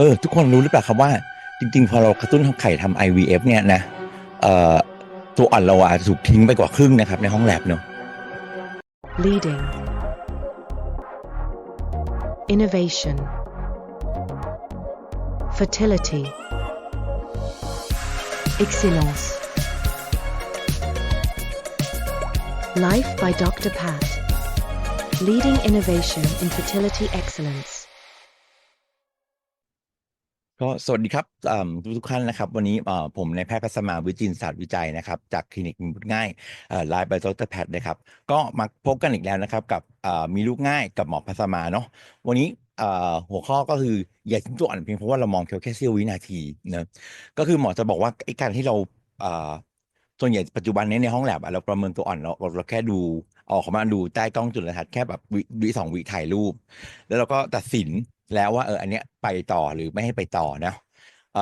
เออทุกคนรู้หรือเปล่าครับว่าจริง ๆ พอเรากระตุ้นไข่ทำ IVF เนี่ยนะเอ่อตัวอ่อนเราอาจจะถูกทิ้งไปกว่าครึ่งนะครับ ในห้องแลบเนาะ leading, innovation, fertility, excellence. Life by Dr. Pat, leading innovation in fertility excellence. ก็สวัสดีครับทุกท่านนะครับ วันนี้ผมนายแพทย์พัสมาวิจินศาสตร์วิจัยนะครับ จากคลินิกมีบุตรง่ายไลฟ์บายดรแพทนะครับ ก็มาพบกันอีกแล้วนะครับ กับมีลูกง่ายกับหมอพัสมาเนาะวันนี้หัวข้อก็คืออย่าทิ้งตัวอ่อนเพียงเพราะว่าเรามองแค่เสี้ยววินาทีเนะก็คือหมอจะบอกว่าไอ้การที่เราส่วนใหญ่ปัจจุบันนี้ในห้องแลบเราประเมินตัวอ่อนเราเราแค่ดูออกมาดูใต้กล้องจุลทรรศน์แค่แบบวิสองวิถ่ายรูป แล้วเราก็ตัดสิน แล้วว่าเอออันเนี้ยไปต่อหรือไม่ให้ไปต่อนะเอ่อ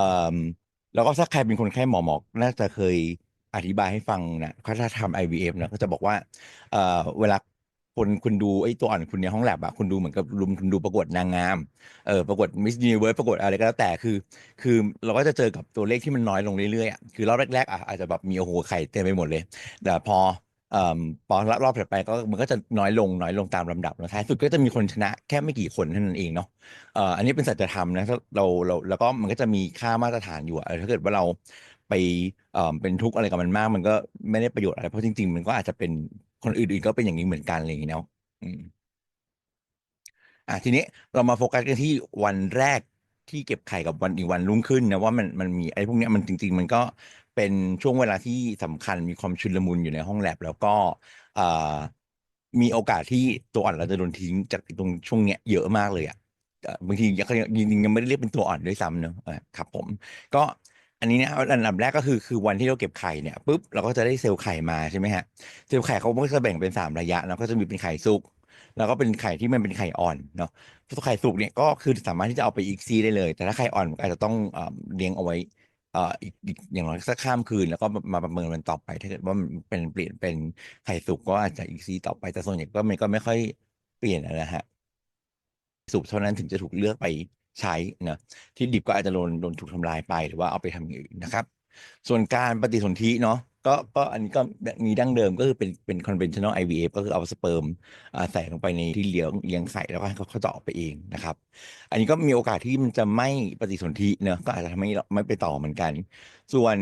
แล้วก็ถ้าใครเป็นคนไข้หมอหมอน่าจะเคยอธิบายให้ฟังนะเขาถ้าทำ IVF นะก็จะบอกว่าเอ่อเวลาคนคุณดูไอ้ตัวอ่อนคุณในห้องแลบอะคุณดูเหมือนกับรุมคุณดูประกวดนางงามเออประกวดมิส s u นิเวิร์สประกวดอะไรก็แล้วแต่คือ คือเราก็จะเจอกับตัวเลขที่มันน้อยลงเรื่อยๆอะคือรอบแรกๆอะอาจจะแบบมีโอ้โหไข่เต็มไปหมดเลย แต่พอ พอรอบถัดไปก็มันก็จะน้อยลงน้อยลงตามลำดับแล้วท้ายสุดก็จะมีคนชนะแค่ไม่กี่คนเท่านั้นเองเนาะอันนี้เป็นสัจธรรมนะถ้าเราเราแล้วก็มันก็จะมีค่ามาตรฐานอยู่อะถ้าเกิดว่าเราไปเป็นทุกข์อะไรกับมันมาก มันก็ไม่ได้ประโยชน์อะไรเพราะจริง ๆ มันก็อาจจะเป็นคนอื่นๆก็เป็นอย่างนี้เหมือนกันอะไรอย่างนี้เนาะอะทีนี้เรามาโฟกัสกันที่วันแรกที่เก็บไข่กับวันอีกวันรุ่งขึ้นนะว่ามันมันมีไอ้พวกเนี้ยมันจริง ๆ มันก็ เป็นช่วงเวลาที่สำคัญมีความชุนลมุนอยู่ในห้องแลบ แล้วก็เอ่อมีโอกาสที่ตัวอ่อนเราจะโดนทิ้งจากตรงช่วงเนี้ยเยอะมากเลยอะเอ่อบางทียังจริงๆยังไม่ได้เรียกเป็นตัวอ่อนด้วยซ้ำเนอะอะครับผมก็อันนี้นะอันดับแรกก็คือคือวันที่เราเก็บไข่เนี่ยปุ๊บเราก็จะได้เซลล์ไข่มาใช่ไหมฮะเซลล์ไข่เขาก็จะแบ่งเป็นสามระยะแล้วก็จะมีเป็นไข่สุก แล้วก็เป็นไข่ที่มันเป็นไข่อ่อนเนาะไข่สุกเนี่ยก็คือสามารถที่จะเอาไปอีกซีได้เลย แต่ถ้าไข่อ่อนอาจจะต้องเอ่อเลี้ยงเอาไว้ เอ่ออีกอีกอย่างน้อยสักข้ามคืน แล้วก็มาประเมินมันต่อไปถ้าเกิดว่ามันเป็นเปลี่ยนเป็นไข่สุกก็อาจจะอีกซีต่อไปแต่ส่วนใหญ่ก็มันก็ไม่ค่อยเปลี่ยนนะฮะสุกเท่านั้นถึงจะถูกเลือกไปใช้นะที่ดิบก็อาจจะโดนโดนถูกทำลายไปหรือว่าเอาไปทำอย่างอื่นนะครับ ส่วนการปฏิสนธิเนาะ ก็ก็อันนี้ก็มีดั้งเดิมก็คือเป็นเป็น conventional IVF ก็คือเอาสเปิร์มใส่ลงไปในที่เลี้ยงเลี้ยงไข่แล้วก็ให้เขาเขาจะอไปเองนะครับ อันนี้ก็มีโอกาสที่มันจะไม่ปฏิสนธิเนอะก็อาจจะทำให้ไม่ไปต่อเหมือนกัน ส่วน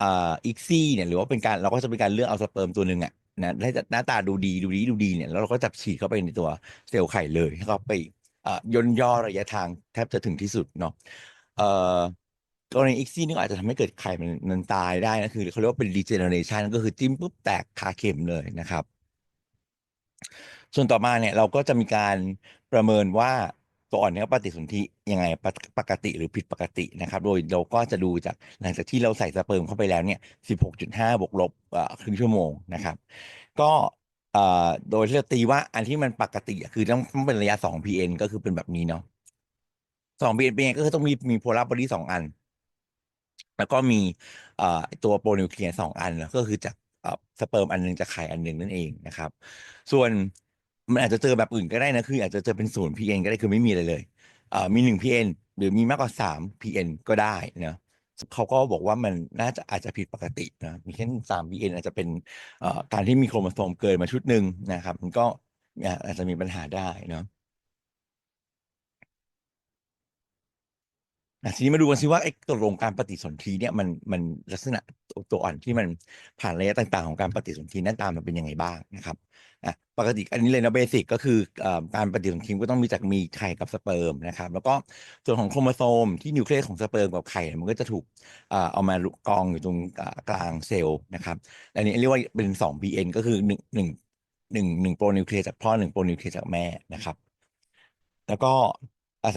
อ่าอีกซี่เนี่ยหรือว่าเป็นการเราก็จะเป็นการเลือกเอาสเปิร์มตัวหนึ่งอะนะให้หน้าตาดูดีดูดีดูดีเนี่ยแล้วเราก็จับฉีดเข้าไปในตัวเซลล์ไข่เลยให้เขาไปอ่อย่นย่อระยะทางแทบจะถึงที่สุดเนาะ กรณีอีกซี่นี่อาจจะทำให้เกิดไข่มันมันตายได้นะคือเขาเรียกว่าเป็น regeneration ก็คือจิ้มปุ๊บแตกคาเข็มเลยนะครับ ส่วนต่อมาเนี่ยเราก็จะมีการประเมินว่าตัวอ่อนเนี้ยปฏิสนธิยังไงปกปกติหรือผิดปกตินะครับ โดยเราก็จะดูจากหลังจากที่เราใส่สเปิร์มเข้าไปแล้วเนี่ย 16.5 บวกลบครึ่งชั่วโมงนะครับ ก็โดยที่เราตีว่าอันที่มันปกติคือต้องต้องเป็นระยะ 2 pn ก็คือเป็นแบบนี้เนาะ 2 pn เป็นก็คือต้องมีมีโพลาร์บอดี้สองอัน แล้วก็มีตัวโปรนิวเคลียร์สองอันแล้วก็คือจากสเปิร์มอันหนึงจากไข่อันหนึ่งนั่นเองนะครับ ส่วนมันอาจจะเจอแบบอื่นก็ได้นะคืออาจจะเจอเป็นศูนย์ pn ก็ได้คือไม่มีอะไรเลยเมีหนึ่ง pn หรือมีมากกว่าสาม pn ก็ได้นะเขาก็บอกว่ามันน่าจะอาจจะผิดปกตินะมีแค่สาม pn อาจจะเป็นการที่มีโครโมโซมเกินมาชุดหนึ่งนะครับ มันก็อาจจะมีปัญหาได้เนาะ อะทีนี้มาดูกันสิว่าไอ้ตกลงการปฏิสนธิเนี่ยมันมันลักษณะตัวอ่อนที่มันผ่านระยะต่าง ๆ ของการปฏิสนธิหน้าตามมันเป็นยังไงบ้างนะครับอะปกติอันนี้เลยนะเบสิกก็คือการปฏิสนธิก็ต้องมีจากมีไข่กับสเปิร์มนะครับ แล้วก็ส่วนของโครโมโซมที่นิวเคลียสของสเปิร์มกับไข่มันก็จะถูกเอามากองอยู่ตรงกลางเซลล์นะครับอันนี้เรียกว่าเป็นสอง pn ก็คือหนึ่งหนึ่งหนึ่งหนึ่งโปรนิวเคลียสจากพ่อหนึ่งโปรนิวเคลียสจากแม่นะครับ แล้วก็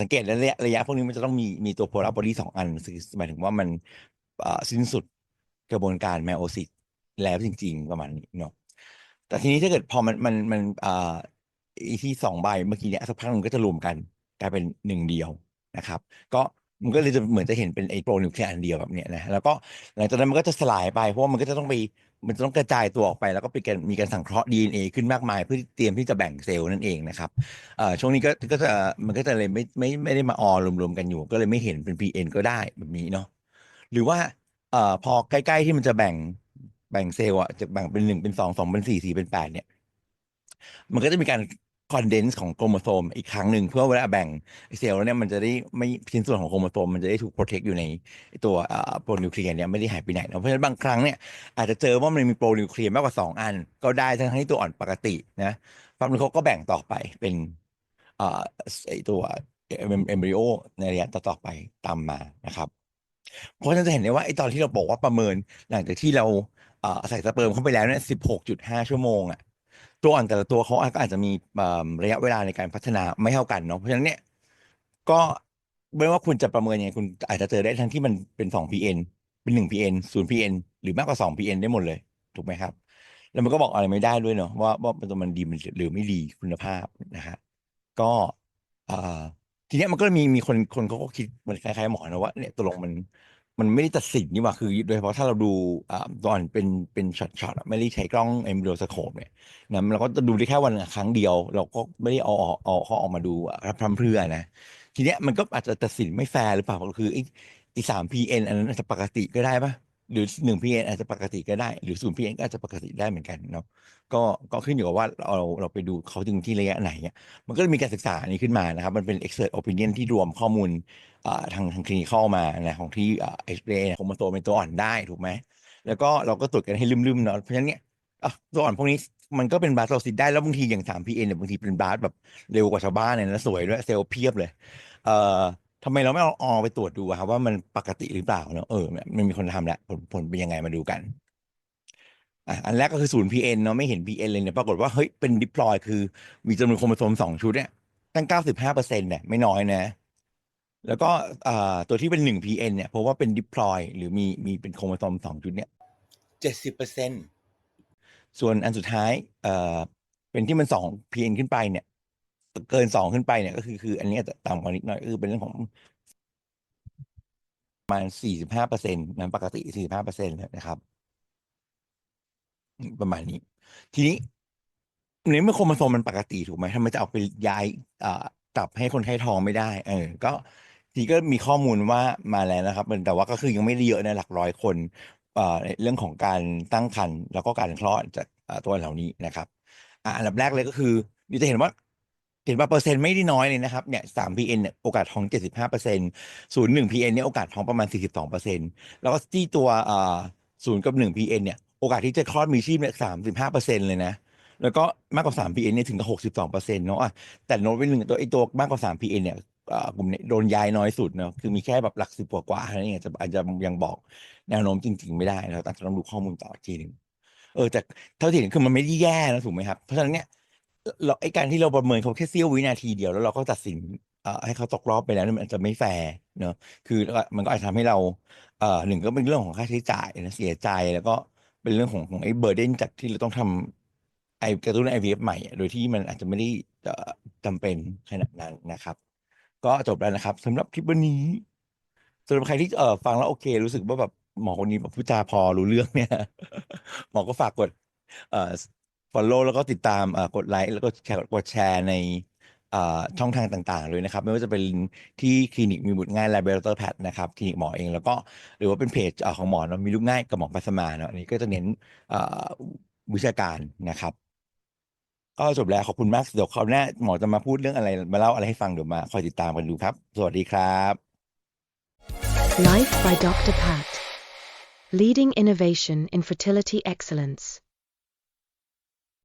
สังเกตระยะระยะพวกนี้มันจะต้องมีมีตัวโพลาร์บอดี้สองอันคือหมายถึงว่ามันสิ้นสุดกระบวนการไมโอซิสแล้วจริง ๆ ประมาณนี้เนาะแต่ทีนี้ถ้าเกิดพอมันมันมันอ่าอีที่สองใบเมื่อกี้เนี่ยสักพักมันก็จะรวมกันกลายเป็นหนึ่งเดียวนะครับ ก็มันก็เลยจะเหมือนจะเห็นเป็นไอโปรนิวเคลียร์อันเดียวแบบเนี้ยนะแล้วก็หลังจากนั้นมันก็จะสลายไปเพราะว่ามันก็จะต้องไป มันจะต้องกระจายตัวออกไปแล้วก็เป็นการมีการสังเคราะห์ DNA ขึ้นมากมาย เพื่อเตรียมที่จะแบ่งเซลล์นั่นเองนะครับช่วงนี้ก็ก็จะมันก็จะเลยไม่ไม่ไม่ได้มาออรวมๆกันอยู่ ก็เลยไม่เห็นเป็น PN ก็ได้แบบนี้เนาะหรือว่าเอพอใกล้ๆที่มันจะแบ่งแบ่งเซลล์อะจะแบ่งเป็นหนึ่งเป็นสองสองเป็นสี่สี่เป็นแปดเนี่ย มันก็จะมีการ คอนเดนซ์ของโครโมโซมอีกครั้งหนึ่งเพื่อเวลาแบ่งเซลล์แล้วเนี่ยมันจะได้ไม่ชิ้นส่วนของโครโมโซมมันจะได้ถูกโปรเทคอยู่ในตัวโปรนิวเคลียร์เนี่ยไม่ได้หายไปไหนเพราะฉะนั้นบางครั้งเนี่ยอาจจะเจอว่ามันมีโปรนิวเคลียร์มากกว่า 2 อัน ก็ได้ทั้งที่ตัวอ่อนปกตินะฝั่งนึงเขาก็แบ่งต่อไปเป็นไอตัวเอมบริโอในระยะต่อไปตามมานะครับเพราะฉะนั้นจะเห็นได้ว่าไอตอนที่เราบอกว่าประเมินหลังจากที่เราใส่สเปิร์มเข้าไปแล้วเนี่ยสิบหกจุดห้าชั่วโมงอะ ตัวอ่อนแต่ละตัวเขาก็อาจจะมีระยะเวลาในการพัฒนาไม่เท่ากันเนาะเพราะฉะนั้นเนี่ยก็ไม่ว่าคุณจะประเมินยังไงคุณอาจจะเจอได้ทั้งที่มันเป็นสอง PN เป็นหนึ่ง PN ศูนย์ PN หรือมากกว่าสอง PN ได้หมดเลย ถูกไหมครับ แล้วมันก็บอกอะไรไม่ได้ด้วยเนาะว่าว่าตัวมันดีหรือไม่ดีคุณภาพนะฮะก็อทีเนี้ยมันก็มีมีคนคนเขาก็คิดเหมือนคล้ายๆหมอนะว่าเนี่ยตกลงมัน มันไม่ได้ตัดสินนี่หว่าคือ โดยเฉพาะถ้าเราดูอ่าตอนเป็นเป็นช็อตๆไม่ได้ใช้กล้องเอ็มโดสโคปเนี่ยนะเราก็จะดูได้แค่วันครั้งเดียว เราก็ไม่ได้เอาออกเอาเขาออกมาดูรับพร่ำเพรื่อนะทีเนี้ยมันก็อาจจะตัดสินไม่แฟร์หรือเปล่าก็คือไอ้ไอ้สามพีเอ็นอันนั้นจจะปกติก็ได้ปะ หรือหนึ่งพีเอ็นอาจจะปกติก็ได้ หรือศูนย์พีเอ็นก็อาจจะปกติได้เหมือนกันเนาะก็ก็ขึ้นอยู่กับว่าเราเราไปดูเขาถึงที่ระยะไหนเนี่ยมันก็มีการศึกษานี้ขึ้นมานะครับ มันเป็น expert opinion ที่รวมข้อมูลทางทางคลินิคเข้ามานะของที่อ่าเอ็กซเรย์โครโมโซมเป็นตัวอ่อนได้ถูกไหมแล้วก็เราก็ตรวจกันให้ลืมๆเนาะเพราะฉะนั้นเนี่ยอะตัวอ่อนพวกนี้มันก็เป็นบาสโซซิตได้แล้วบางทีอย่างสามพีเอ็นเนี่ยบางทีเป็นบาสแบบเร็วกว่าชาวบ้านเนี่ยนะสวยด้วยเซลล์เพียบเลยเอ่อ ทำไมเราไม่เอาออไปตรวจดูอะครับว่ามันปกติหรือเปล่าเนาะเออมันมีคนทำแหละผลผลเป็นยังไงมาดูกันอะอันแรกก็คือศูนย์ PN เนาะไม่เห็น PN เลยเนี่ยปรากฏว่าเฮ้ยเป็นดิพลอยคือมีจำนวนโครโมโซมสองชุดเนี่ยตั้งเก้าสิบห้าเปอร์เซ็นต์เนี่ยไม่น้อยนะ แล้วก็อ่าตัวที่เป็นหนึ่ง PN เนี่ยเพราะว่าเป็นดิพลอยหรือมีมีเป็นโครโมโซมสองชุดเนี่ยเจ็ดสิบเปอร์เซ็นต์ส่วนอันสุดท้ายเอ่อเป็นที่มันสอง PN ขึ้นไปเนี่ย เกินสองขึ้นไปเนี่ยก็คือคือ อันนี้จะต่ำกว่านิดหน่อยก็คือเป็นเรื่องของประมาณสี่สิบห้าเปอร์เซ็นต์นั้นปกติสี่สิบห้าเปอร์เซ็นต์นะครับ ประมาณนี้ ทีนี้ในเมื่อโครโมโซมมันปกติถูกไหมทำไมจะเอาไปย้ายอ่ากลับให้คนไข้ท้องไม่ได้ เออ ก็ทีก็มีข้อมูลว่ามาแล้วนะครับแต่ว่าก็คือยังไม่ได้เยอะนะหลักร้อยคนเอ่อเรื่องของการตั้งครรภ์แล้วก็การคลอดจากตัวเหล่านี้นะครับอะอันดับแรกเลยก็คือเดี๋ยวจะเห็นว่า เห็นว่าเปอร์เซ็นต์ไม่ได้น้อยเลยนะครับเนี่ยสามพีเอ็นเนี่ยโอกาสท้องเจ็ดสิบห้าเปอร์เซ็นต์ศูนย์หนึ่งพีเอ็นเนี่ยโอกาสท้องประมาณสี่สิบสองเปอร์เซ็นต์แล้วก็ที่ตัวอ่าศูนย์กับหนึ่งพีเอ็นเนี่ยโอกาสที่จะคลอดมีชีพเนี่ยสามสิบห้าเปอร์เซ็นต์เลยนะแล้วก็มากกว่าสามพีเอ็นเนี่ยถึงกับหกสิบสองเปอร์เซ็นต์เนาะแต่โน้ตไปหนึ่งตัวไอ้ตัวมากกว่าสามพีเอ็นเนี่ยอ่ากลุ่มนี่ยโดนย้ายน้อยสุดเนาะคือมีแค่แบบหลักสิบกว่ากว่าเท่านั้นเองจะอาจจะยังบอกแนวโน้มจริง ๆ ไม่ได้เราต้องดูข้อมูลต่ออีกทีหนึ่งเออแต่เท่าที่เห็นคือมันไม่ได้แย่นะถูกไหมครับ เพราะฉะนั้นเนี่ย เราไอ้การที่เราประเมินเขาแค่เสี้ยววินาทีเดียวแล้วเราก็ตัดสินเอ่อให้เขาตกรอบไปแล้วเนี่ยมันอาจจะไม่แฟร์เนอะคือมันก็อาจจะทำให้เราเอ่อหนึ่งก็เป็นเรื่องของค่าใช้จ่ายนะเสียใจแล้วก็เป็นเรื่องของของไอ้เบอร์เดนจากที่เราต้องทำไอ้กระตุ้น IVF ใหม่อะโดยที่มันอาจจะไม่ได้เอ่อจำเป็นขนาดนั้นนะครับ ก็จบแล้วนะครับสำหรับคลิปวันนี้สำหรับใครที่เอ่อฟังแล้วโอเค รู้สึกว่าแบบหมอคนนี้แบบพูดจาพอรู้เรื่องเนี่ย หมอก็ฝากกดเอ่อ follow แล้วก็ติดตามกดไลค์แล้วก็แชร์กดแชร์ในช่องทางต่างๆเลยนะครับ ไม่ว่าจะเป็นที่คลินิกมีบุตรง่าย Laboratory Pad นะครับคลินิกหมอเองแล้วก็หรือว่าเป็นเพจอของหมอเนอะมีลูกง่ายกับหมอปัสมาเนาะอันนี้ก็จะเน้นวิชาการนะครับ ก็จบแล้วขอบคุณมากเดี๋ยวคราวหน้าหมอจะมาพูดเรื่องอะไรมาเล่าอะไรให้ฟังเดี๋ยวมาคอยติดตามกันดูครับ สวัสดีครับ Life by Dr. Pat. Leading innovation in fertility excellence.